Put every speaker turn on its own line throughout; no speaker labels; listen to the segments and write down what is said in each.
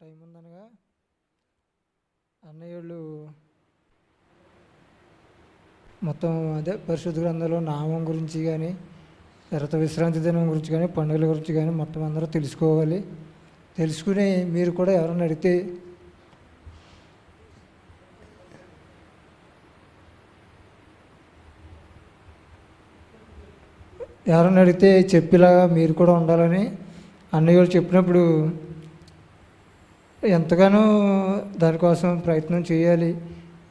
Time ఉందనగా అన్నయ్యళ్ళు మొత్తం అదే పరిశుద్ధ గ్రంథంలో నామం గురించి కానీ తర్వాత విశ్రాంతి దినం గురించి కానీ పండుగల గురించి కానీ మొత్తం అందరూ తెలుసుకోవాలి. తెలుసుకుని మీరు కూడా ఎవరైనా అడిగితే ఎవరైనా అడిగితే చెప్పేలాగా మీరు కూడా ఉండాలని అన్నయ్య వాళ్ళు చెప్పినప్పుడు ఎంతగానో దానికోసం ప్రయత్నం చేయాలి.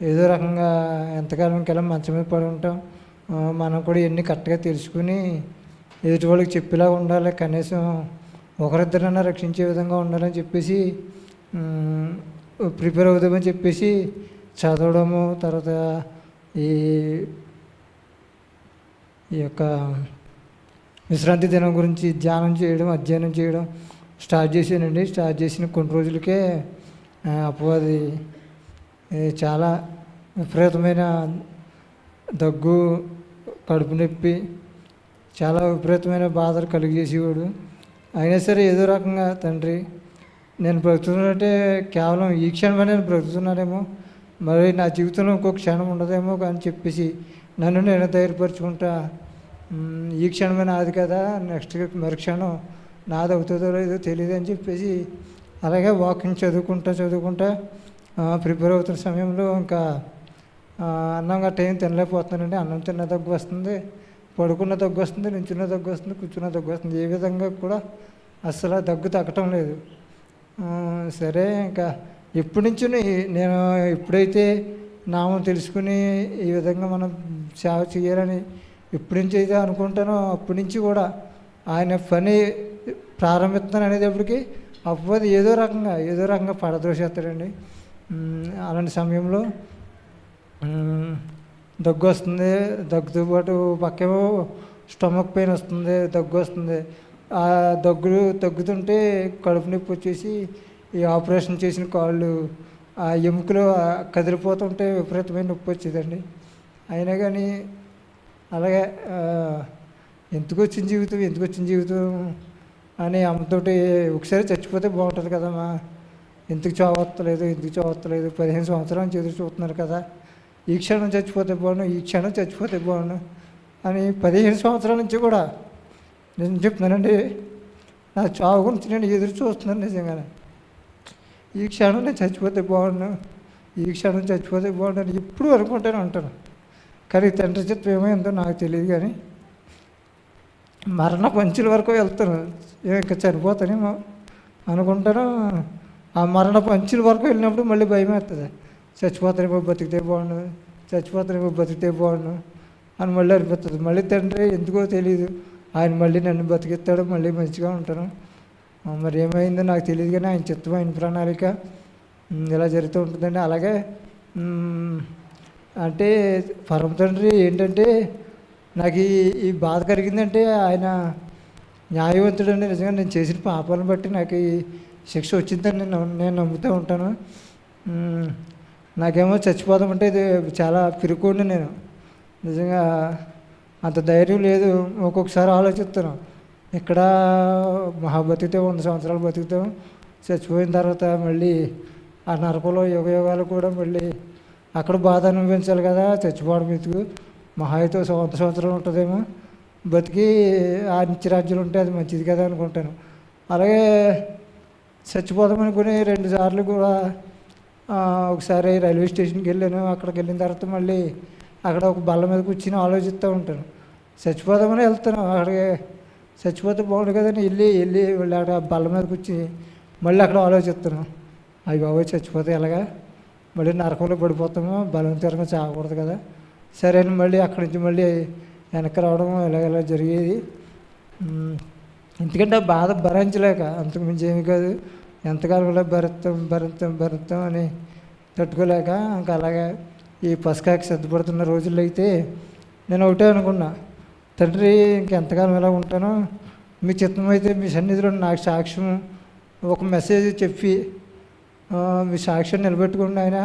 ఏదో రకంగా ఎంతకాలంకెలా మంచం మీద పడి ఉంటాం. మనం కూడా ఇవన్నీ కరెక్ట్గా తెలుసుకుని ఎదుటి వాళ్ళకి చెప్పేలా ఉండాలి. కనీసం ఒకరిద్దరైనా రక్షించే విధంగా ఉండాలని చెప్పేసి ప్రిపేర్ అవుదామని చెప్పేసి చదవడము తర్వాత ఈ ఈ యొక్క విశ్రాంతి దినం గురించి ధ్యానం చేయడం అధ్యయనం చేయడం స్టార్ట్ చేశానండి. స్టార్ట్ చేసిన కొన్ని రోజులకే అపవాది చాలా విపరీతమైన దగ్గు కడుపు నొప్పి చాలా విపరీతమైన బాధలు కలిగజేసేవాడు. అయినా సరే ఏదో రకంగా తండ్రి నేను బ్రతుకుతున్నట్టే కేవలం ఈ క్షణమే నేను బ్రతుకుతున్నానేమో మరి నా జీవితంలో ఇంకో క్షణం ఉండదేమో అని చెప్పేసి నన్ను నేను ధైర్యపరుచుకుంటా ఈ క్షణమే నాది కదా నెక్స్ట్ మరుక్షణం నాది అవుతుందో లేదో తెలియదు అని చెప్పేసి అలాగే వాకింగ్ చదువుకుంటా చదువుకుంటా ప్రిపేర్ అవుతున్న సమయంలో ఇంకా అన్నంగా అన్నం గట్ట ఏం తినలేకపోతున్నానండి. అన్నం తిన్న దగ్గు వస్తుంది పడుకున్న దగ్గు వస్తుంది నించున్న దగ్గు వస్తుంది కూర్చున్న దగ్గు వస్తుంది. ఏ విధంగా కూడా అస్సలు దగ్గు తగ్గటం లేదు. సరే ఇంకా ఎప్పటి నుంచి నేను ఎప్పుడైతే నామం తెలుసుకుని ఈ విధంగా మనం సేవ చేయాలని ఎప్పటి నుంచి అయితే అనుకుంటానో అప్పటి నుంచి కూడా ఆయన పని ప్రారంభిస్తాను అనేటప్పటికి అప్పది ఏదో రకంగా ఏదో రకంగా పడద్రోసేస్తాడండి అలాంటి సమయంలో దగ్గు వస్తుంది దగ్గుతో పాటు పక్కేమో స్టమక్ పెయిన్ వస్తుంది దగ్గు వస్తుంది. ఆ దగ్గు దగ్గుతుంటే కడుపు నొప్పి వచ్చేసి ఈ ఆపరేషన్ చేసిన కాళ్ళు ఆ ఎముకలు కదిలిపోతుంటే విపరీతమైన నొప్పి వచ్చేదండి. అయినా కానీ అలాగే ఎందుకు వచ్చిన జీవితం? ఎందుకు వచ్చిన జీవితం? అని అమ్మతోటి ఒకసారి చచ్చిపోతే బాగుంటుంది కదమ్మా. ఎందుకు చావత్తలేదు? ఎందుకు చావత్తలేదు? పదిహేను సంవత్సరాలు ఎదురు చూస్తున్నారు కదా. ఈ క్షణం చచ్చిపోతే బాగుండు ఈ క్షణం చచ్చిపోతే బాగుండు అని పదిహేను సంవత్సరాల నుంచి కూడా నేను చెప్తున్నానండి. నా చావు గురించి నేను ఎదురు చూస్తున్నాను నిజంగానే. ఈ క్షణం నేను చచ్చిపోతే బాగుండు ఈ క్షణం చచ్చిపోతే బాగుండు అని ఎప్పుడు అనుకుంటాను ఉంటాను కానీ తండ్రి చిత్రం ఏమైందో నాకు తెలియదు కానీ మరణ పంచుల వరకు వెళ్తాను ఏ ఇంకా చనిపోతానేమో అనుకుంటాను ఆ మరణ పంచుల వరకు వెళ్ళినప్పుడు మళ్ళీ భయం వేస్తుంది. చచ్చిపోతానేమో బతికితే బాగుండు చచ్చిపోతానేమో బతికితే బాగుండు అని మళ్ళీ అనిపిస్తుంది. మళ్ళీ తండ్రి ఎందుకో తెలియదు ఆయన మళ్ళీ నన్ను బతికిస్తాడు మళ్ళీ మంచిగా ఉంటాను. మరి ఏమైందో నాకు తెలియదు కానీ ఆయన చిత్తం ఆయన ప్రణాళిక ఇలా జరుగుతూ ఉంటుందండి. అలాగే అంటే పరమ తండ్రి ఏంటంటే నాకు ఈ ఈ బాధ కలిగిందంటే ఆయన న్యాయవంతుడండి నిజంగా నేను చేసిన పాపాలను బట్టి నాకు ఈ శిక్ష వచ్చిందని నేను నేను నమ్ముతూ ఉంటాను. నాకేమో చచ్చిపోదామంటే ఇది చాలా పిరుకోండి నేను. నిజంగా అంత ధైర్యం లేదు. ఒక్కొక్కసారి ఆలోచిస్తాను ఇక్కడ మహా బతికితే వంద సంవత్సరాలు బతుకుతాం చచ్చిపోయిన తర్వాత మళ్ళీ ఆ నరకలో యుగ యుగాలు కూడా మళ్ళీ అక్కడ బాధ అనుభవించాలి కదా చచ్చిపోవడం ఎందుకు? మహా అయితే సంవత్సరం ఉంటుందేమో. బతికి ఆ నిత్యరాజ్యులు ఉంటే అది మంచిది కదా అనుకుంటాను. అలాగే చచ్చిపోదాం అనుకుని రెండు సార్లు కూడా ఒకసారి రైల్వే స్టేషన్కి వెళ్ళాను. అక్కడికి వెళ్ళిన తర్వాత మళ్ళీ అక్కడ ఒక బల్ల మీద కూర్చుని ఆలోచిస్తూ ఉంటాను. చచ్చిపోదామని వెళ్తాను. అక్కడికి చచ్చిపోతే బాగుండు కదని వెళ్ళి వెళ్ళి మళ్ళీ అక్కడ బల్ల మీద కూర్చుని మళ్ళీ అక్కడ ఆలోచిస్తాను. అవి బాబోయ్ చచ్చిపోతే ఎలాగా? మళ్ళీ నరకంలో పడిపోతాము. బలవంతంగా చావకూడదు కదా. సరే అని మళ్ళీ అక్కడి నుంచి మళ్ళీ వెనక్కి రావడం ఇలా ఇలా జరిగేది. ఎందుకంటే ఆ బాధ భరించలేక అంతకు మించి ఏమి కాదు. ఎంతకాలం ఇలా భరిస్తాం భరిస్తాం భరిస్తాం అని తట్టుకోలేక ఇంకా అలాగే ఈ పసకాకి సిద్ధపడుతున్న రోజుల్లో అయితే నేను ఒకటే అనుకున్నా తండ్రి ఇంకెంతకాలం ఇలా ఉంటానో మీ చిత్తం అయితే మీ సన్నిధిలో నాకు సాక్ష్యం ఒక మెసేజ్ చెప్పి మీ సాక్ష్యం నిలబెట్టుకుని ఆయన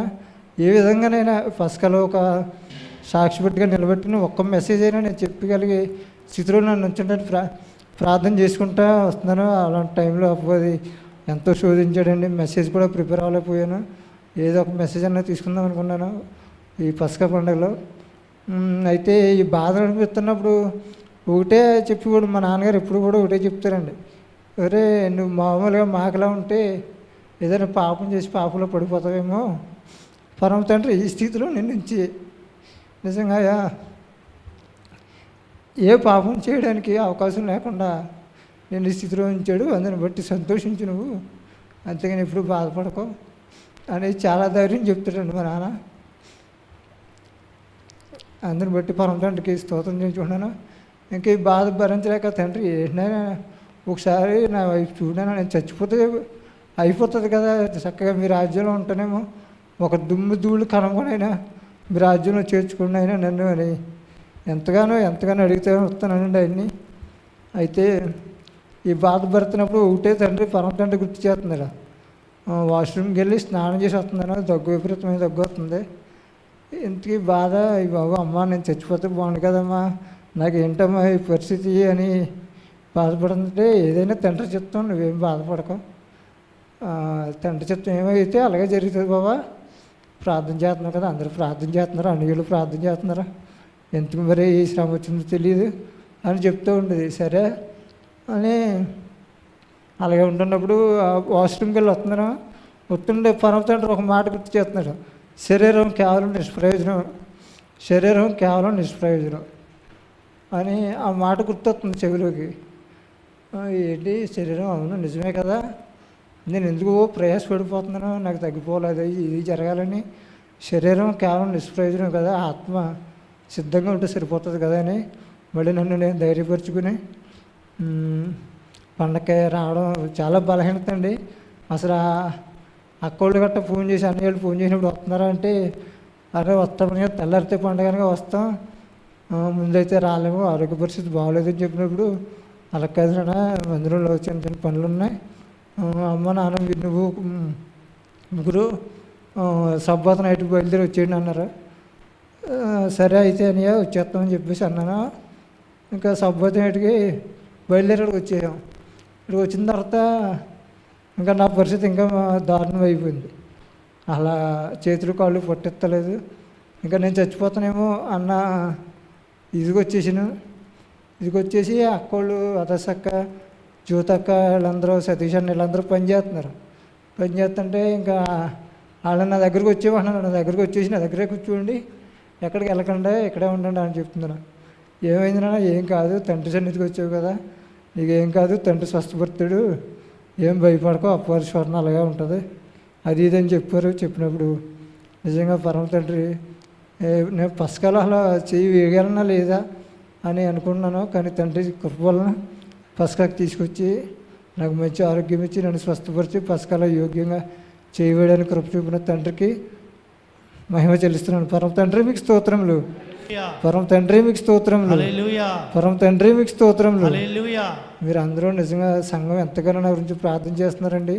ఏ విధంగానైనా పసకలో ఒక సాక్షిపెట్టుగా నిలబెట్టుకుని ఒక్క మెసేజ్ అయినా నేను చెప్పగలిగే స్థితిలో నన్ను ఉంచడానికి ప్రా ప్రార్థన చేసుకుంటా వస్తున్నాను. అలాంటి టైంలో అప్పది ఎంతో శోధించాడండి. మెసేజ్ కూడా ప్రిపేర్ అవ్వలేకపోయాను. ఏదో ఒక మెసేజ్ అన్న తీసుకుందాం అనుకున్నాను ఈ పసక పండుగలో. అయితే ఈ బాధ అనిపిస్తున్నప్పుడు ఒకటే చెప్పి కూడా మా నాన్నగారు ఎప్పుడు కూడా ఒకటే చెప్తారండి. అరే నువ్వు మామూలుగా మాకలా ఉంటే ఏదైనా పాపం చేసి పాపంలో పడిపోతావేమో. పరమ తండ్రి ఈ స్థితిలో నిన్నుంచి నిజంగా ఏ పాపం చేయడానికి అవకాశం లేకుండా నేను స్థితిలో ఉంచాడు అందుని బట్టి సంతోషించు నువ్వు. అంతేగాని ఎప్పుడు బాధపడకు. అనేది చాలా ధైర్యం చెప్తాడండి మా నాన్న. అందరిని బట్టి పరమ తండ్రికి స్తోత్రం చేయించుకున్నాను ఇంకా ఈ బాధ భరించలేక తండ్రి ఏంటైనా ఒకసారి నా వైఫ్ చూడాను నేను చచ్చిపోతే అయిపోతుంది కదా చక్కగా మీ రాజ్యంలో ఉంటానేమో ఒక దుమ్ము ధూళి కనుగొనైనా మీ రాజ్యంలో చేర్చుకుని అయినా నన్ను అని. ఎంతగానో ఎంతగానో అడిగితే వస్తానండి ఆయన్ని. అయితే ఈ బాధ పడుతున్నప్పుడు ఒకటే తండ్రి పరమ తండ్రి గుర్తు చేస్తున్నాడు. వాష్రూమ్కి వెళ్ళి స్నానం చేసి వస్తున్నాను. దగ్గు విపరీతమైన దగ్గు వస్తుంది. ఇంతకీ బాధ ఈ బాబు అమ్మ నేను చచ్చిపోతే బాగుండు కదమ్మా. నాకు ఏంటమ్మా ఈ పరిస్థితి అని బాధపడుతుంటే ఏదైనా తండ్రి చెప్తాం నువ్వేం బాధపడకు. తండ్రి చెప్తాం ఏమైతే అలాగే జరుగుతుంది బాబా. ప్రార్థన చేస్తున్నారు కదా అందరూ ప్రార్థన చేస్తున్నారు? అన్నిళ్ళు ప్రార్థన చేస్తున్నారు? ఎందుకు మరి ఏ శ్రమ వచ్చిందో తెలియదు అని చెప్తూ ఉండేది. సరే అని అలాగే ఉంటున్నప్పుడు వాష్రూమ్కి వెళ్ళి వస్తున్నాను వస్తుండే పరమతండ్రి ఒక మాట గుర్తు చేస్తున్నాడు. శరీరం కేవలం నిష్ప్రయోజనం. శరీరం కేవలం నిష్ప్రయోజనం అని ఆ మాట గుర్తొస్తుంది చెవిలోకి. ఏంటి? శరీరం అవును నిజమే కదా? నేను ఎందుకు ప్రయాసపడిపోతున్నాను నాకు తగ్గిపోలేదు. ఇది జరగాలని శరీరం కేవలం నిష్ప్రయోజనం కదా ఆత్మ సిద్ధంగా ఉంటే సరిపోతుంది కదా అని మళ్ళీ నన్ను నేను ధైర్యపరుచుకుని పండగ రావడం చాలా బలహీనత అండి. అసలు ఆ అక్కోళ్ళు గట్ట ఫోన్ చేసి అన్నయ్యలు ఫోన్ చేసినప్పుడు వస్తున్నారా అంటే అరే వస్తామని తెల్లారితే పండగనగా వస్తాం. ముందైతే రాలేము ఆరోగ్య పరిస్థితి బాగోలేదని చెప్పినప్పుడు అలా కాదు నాన్న మందిరంలో చిన్న చిన్న పనులు ఉన్నాయి. అమ్మ నాన్న నువ్వు ముగ్గురు సబ్బాత నైట్ బయలుదేరి వచ్చేయండి అన్నారు? సరే అయితే అనియా వచ్చేస్తామని చెప్పేసి అన్నాను? ఇంకా సబ్బాత నైట్కి బయలుదేరాడికి వచ్చేసాం. ఇక్కడికి వచ్చిన తర్వాత ఇంకా నా పరిస్థితి ఇంకా దారుణం అయిపోయింది. అలా చేతులు కాళ్ళు పట్టెత్తలేదు. ఇంకా నేను చచ్చిపోతానేమో అన్న ఇదిగొచ్చేసాను ఇదిగొచ్చేసి అక్కోళ్ళు అదసక్క జ్యోతక్క వీళ్ళందరూ సతీష్ అన్న వీళ్ళందరూ పనిచేస్తున్నారు పనిచేస్తుంటే పని చేస్తుంటే ఇంకా వాళ్ళు నా దగ్గరకు వచ్చేవాళ్ళు నా దగ్గరకు వచ్చేసి నా దగ్గరే కూర్చోండి. ఎక్కడికి వెళ్ళకండి ఇక్కడే ఉండండి అని చెప్తున్నాను ఏమైంది నాన్న? ఏం కాదు తండ్రి సన్నిధికి వచ్చావు కదా. నీకేం కాదు తండ్రి స్వస్థపడతాడు ఏం భయపడకో అప్పవారి స్వర్ణ అలాగే ఉంటుంది. అది ఇది అని చెప్పారు చెప్పినప్పుడు నిజంగా పరమ తండ్రి. నేను పసకాల అలా చెయ్యి వేయగలనా లేదా అని అనుకున్నాను కానీ తండ్రి కృప వలన పసకాకి తీసుకొచ్చి నాకు మంచి ఆరోగ్యం ఇచ్చి నన్ను స్వస్థపరిచి పసకాల యోగ్యంగా చేయవేయడానికి కృప చూపిన తండ్రికి మహిమ చెల్లిస్తున్నాను. పరమ తండ్రి మీకు స్తోత్రములు. పరమ తండ్రి మీకు స్తోత్రములు. పరమ తండ్రి మీకు స్తోత్రములు. మీరు అందరూ నిజంగా సంఘం ఎంతగానో నా గురించి ప్రార్థన చేస్తున్నారండి.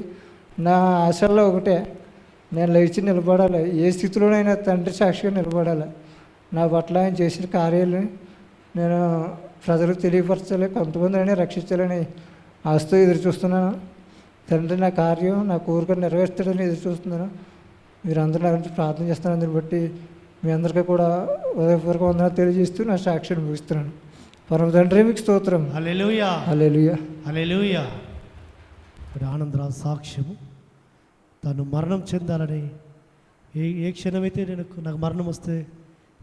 నా ఆశల్లో ఒకటే నేను లేచి నిలబడాలి. ఏ స్థితిలోనైనా తండ్రి సాక్షిగా నిలబడాలి. నా పట్ల ఆయన చేసిన కార్యాలను నేను ప్రజలకు తెలియపరచాలి కొంతమంది అయినా రక్షించాలని ఆస్తో ఎదురు చూస్తున్నాను. తండ్రి నా కార్యం నా కోరిక నెరవేర్చాడని ఎదురు చూస్తున్నాను. మీరు అందరూ నా గురించి ప్రార్థన చేస్తున్నారు. అందుని బట్టి మీ అందరికీ కూడా ఉదయపూర్వక వందనాలు తెలియజేస్తూ నా సాక్షిని ముగిస్తున్నాను. పరమ తండ్రి మీకు స్తోత్రం.
హల్లెలూయా.
హల్లెలూయా.
హల్లెలూయా. ఇప్పుడు ఆనందరావు సాక్ష్యము. తను మరణం చెందాలని ఏ ఏ క్షణమైతే నేను నాకు మరణం వస్తే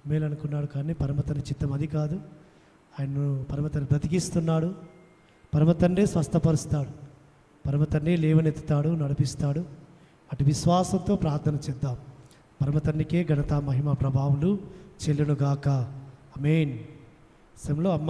మేలు అనుకున్నాడు కానీ పరమతని చిత్తం అది కాదు. ఆయనను పరమతండ్రి బ్రతికిస్తున్నాడు. పరమతండ్రి స్వస్థపరుస్తాడు. పరమతండ్రి లేవనెత్తుతాడు నడిపిస్తాడు. అటు విశ్వాసంతో ప్రార్థన చేద్దాం. పరమతండ్రికే ఘనత మహిమ ప్రభావులు చెల్లునుగాక. అమేన్ సమయంలో అమ్మ.